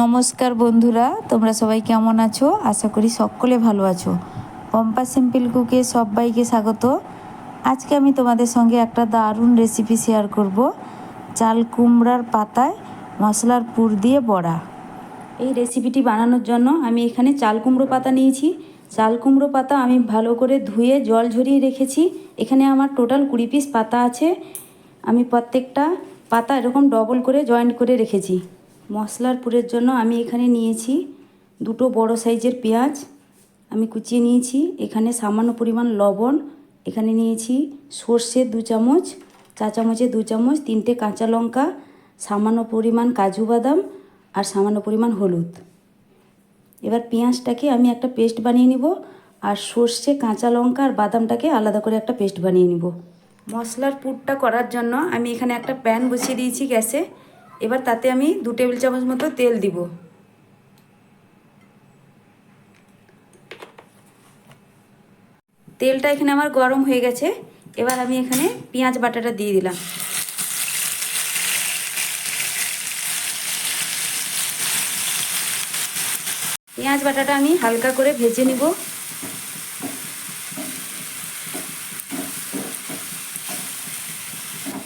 নমস্কার বন্ধুরা, তোমরা সবাই কেমন আছো? আশা করি সকলে ভালো আছো। পম্পা সিম্পল কুকে সবাইকে স্বাগত। আজকে আমি তোমাদের সঙ্গে একটা দারুণ রেসিপি শেয়ার করব। চাল কুমড়ার পাতায় মশলার পুর দিয়ে বড়া। এই রেসিপিটি বানানোর জন্য আমি এখানে চাল কুমড়ো পাতা নিয়েছি। চাল কুমড়ো পাতা আমি ভালো করে ধুয়ে জল ঝরিয়ে রেখেছি। এখানে আমার টোটাল কুড়ি পিস পাতা আছে। আমি প্রত্যেকটা পাতা এরকম ডবল করে জয়েন্ট করে রেখেছি। মশলার পুরের জন্য আমি এখানে নিয়েছি দুটো বড় সাইজের পেঁয়াজ, আমি কুচিয়ে নিয়েছি, এখানে সামান্য পরিমাণ লবণ, এখানে নিয়েছি সর্ষে দু চামচ, চা চামচে দু চামচ, তিনটে কাঁচা লঙ্কা, সামান্য পরিমাণ কাজু বাদাম আর সামান্য পরিমাণ হলুদ। এবার পেঁয়াজটাকে আমি একটা পেস্ট বানিয়ে নিব আর সর্ষে, কাঁচা লঙ্কা আর বাদামটাকে আলাদা করে একটা পেস্ট বানিয়ে নিব। মশলার পুরটা করার জন্য আমি এখানে একটা প্যান বসিয়ে দিয়েছি গ্যাসে। এবার তাতে আমি দু টেবিল চামচ মতো তেল দিব। তেলটা এখানে আমার গরম হয়ে গেছে, এবার আমি এখানে পেঁয়াজ বাটাটা দিয়ে দিলাম। পেঁয়াজ বাটাটা আমি হালকা করে ভেজে নিব।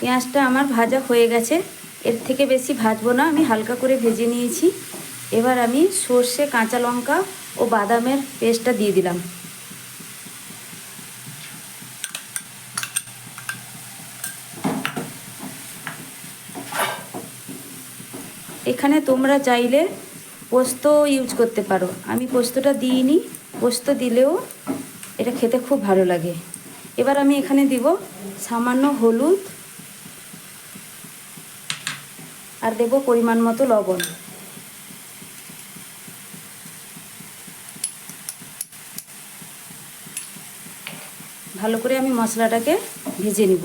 পেঁয়াজটা আমার ভাজা হয়ে গেছে। এর থেকে বেশি ভাজবো না, আমি হালকা করে ভেজে নিয়েছি। এবার আমি সর্ষে, কাঁচা লঙ্কা ও বাদামের পেস্টটা দিয়ে দিলাম। এখানে তোমরা চাইলে পোস্ত ইউজ করতে পারো। আমি পোস্তটা দিইনি, পোস্ত দিলেও এটা খেতে খুব ভালো লাগে। এবার আমি এখানে দিব সামান্য হলুদ আর দেব পরিমাণ মতো লবণ। ভালো করে আমি মশলাটাকে ভেজে নিব।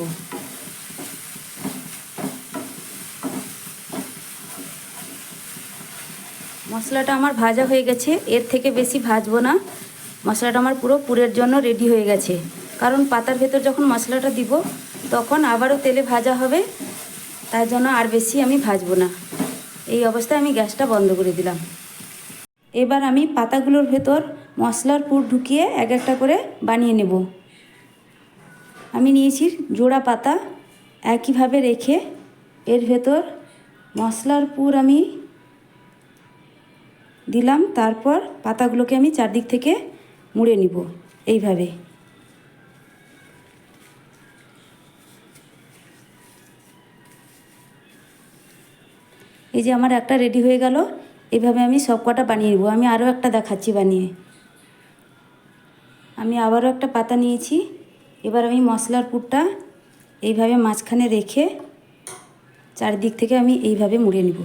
মশলাটা আমার ভাজা হয়ে গেছে, এর থেকে বেশি ভাজবো না। মশলাটা আমার পুরো পুরের জন্য রেডি হয়ে গেছে। কারণ পাতার ভেতর যখন মশলাটা দিব, তখন আবারও তেলে ভাজা হবে। তার জন্য আর বেশি আমি ভাজবো না। এই অবস্থায় আমি গ্যাসটা বন্ধ করে দিলাম। এবার আমি পাতাগুলোর ভেতর মশলার পুর ঢুকিয়ে এক একটা করে বানিয়ে নেব। আমি নিয়েছি জোড়া পাতা একইভাবে রেখে এর ভেতর মশলার পুর আমি দিলাম। তারপর পাতাগুলোকে আমি চারদিক থেকে মুড়ে নিব। এইভাবে। এই যে আমার একটা রেডি হয়ে গেল এইভাবে আমি সব কটা বানিয়ে নেব। আমি আরও একটা দেখাচ্ছি বানিয়ে। আমি আবারও একটা পাতা নিয়েছি। এবার আমি মশলার পুরটা এইভাবে মাঝখানে রেখে চারিদিক থেকে আমি এইভাবে মুড়ে নিব।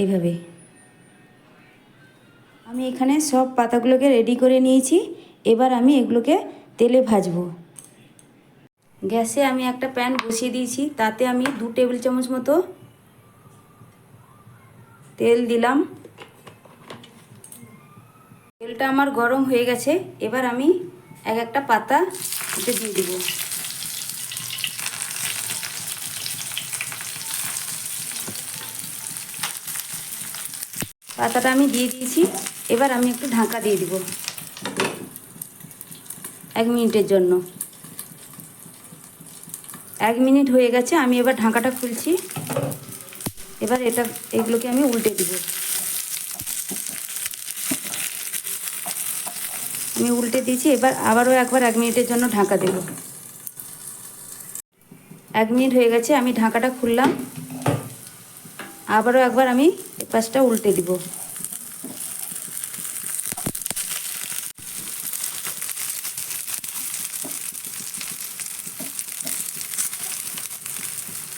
এইভাবে। আমি এখানে সব পাতাগুলোকে রেডি করে নিয়েছি। এবার আমি এগুলোকে তেলে ভাজবো। গ্যাসে আমি একটা প্যান বসিয়ে দিয়েছি, তাতে আমি দু টেবিল চামচ মতো তেল দিলাম। তেলটা আমার গরম হয়ে গেছে, এবার আমি এক একটা পাতা এতে দিয়ে দিব। পাতাটা আমি দিয়ে দিয়েছি, এবার আমি একটু ঢাকা দিয়ে দিব এক মিনিটের জন্য। এক মিনিট হয়ে গেছে, আমি এবার ঢাকাটা খুলছি। এবার এটা, এগুলোকে আমি উল্টে দিব। আমি উল্টে দিয়েছি, এবার আবারও একবার এক মিনিটের জন্য ঢাকা দেব। এক মিনিট হয়ে গেছে, আমি ঢাকাটা খুললাম। আবারও একবার আমি পাশটা উল্টে দিব।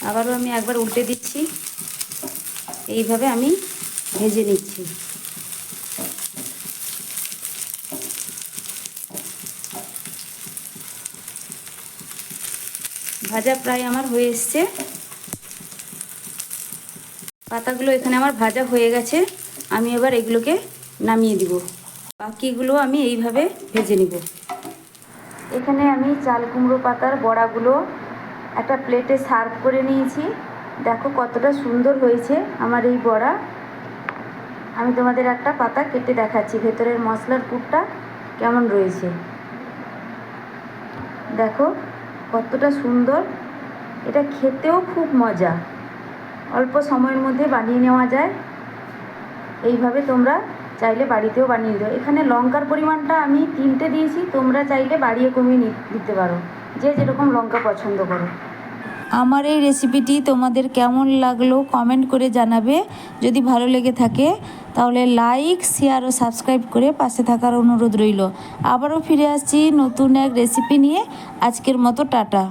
আবারও আমি একবার উল্টে দিচ্ছি। এইভাবে আমি ভেজে নিচ্ছি। ভাজা প্রায় আমার হয়ে এসছে। পাতাগুলো এখানে আমার ভাজা হয়ে গেছে। আমি এবার এগুলোকে নামিয়ে দিব। বাকিগুলো আমি এইভাবে ভেজে নিব। এখানে আমি চাল কুমড়ো পাতার বড়াগুলো একটা প্লেটে সার্ভ করে নিয়েছি। দেখো কতটা সুন্দর হয়েছে আমার এই বড়া। আমি তোমাদের একটা পাতা কেটে দেখাচ্ছি, ভেতরের মশলার পুরটা কেমন রয়েছে। দেখো কতটা সুন্দর। এটা খেতেও খুব মজা। অল্প সময়ের মধ্যে বানিয়ে নেওয়া যায়। এইভাবে তোমরা চাইলে বাড়িতেও বানিয়ে দিও এখানে লঙ্কার পরিমাণটা আমি তিনটে দিয়েছি, তোমরা চাইলে বাড়িয়ে কমিয়ে নি- দিতে পারো। যে যেরকম লঙ্কা পছন্দ করো। আমার এই রেসিপিটি তোমাদের কেমন লাগল কমেন্ট করে জানাবে। যদি ভালো লেগে থাকে, তাহলে লাইক শেয়ার ও সাবস্ক্রাইব করে পাশে থাকার অনুরোধ রইল। আবারও ফিরে আসছি নতুন এক রেসিপি নিয়ে। আজকের মতো টাটা।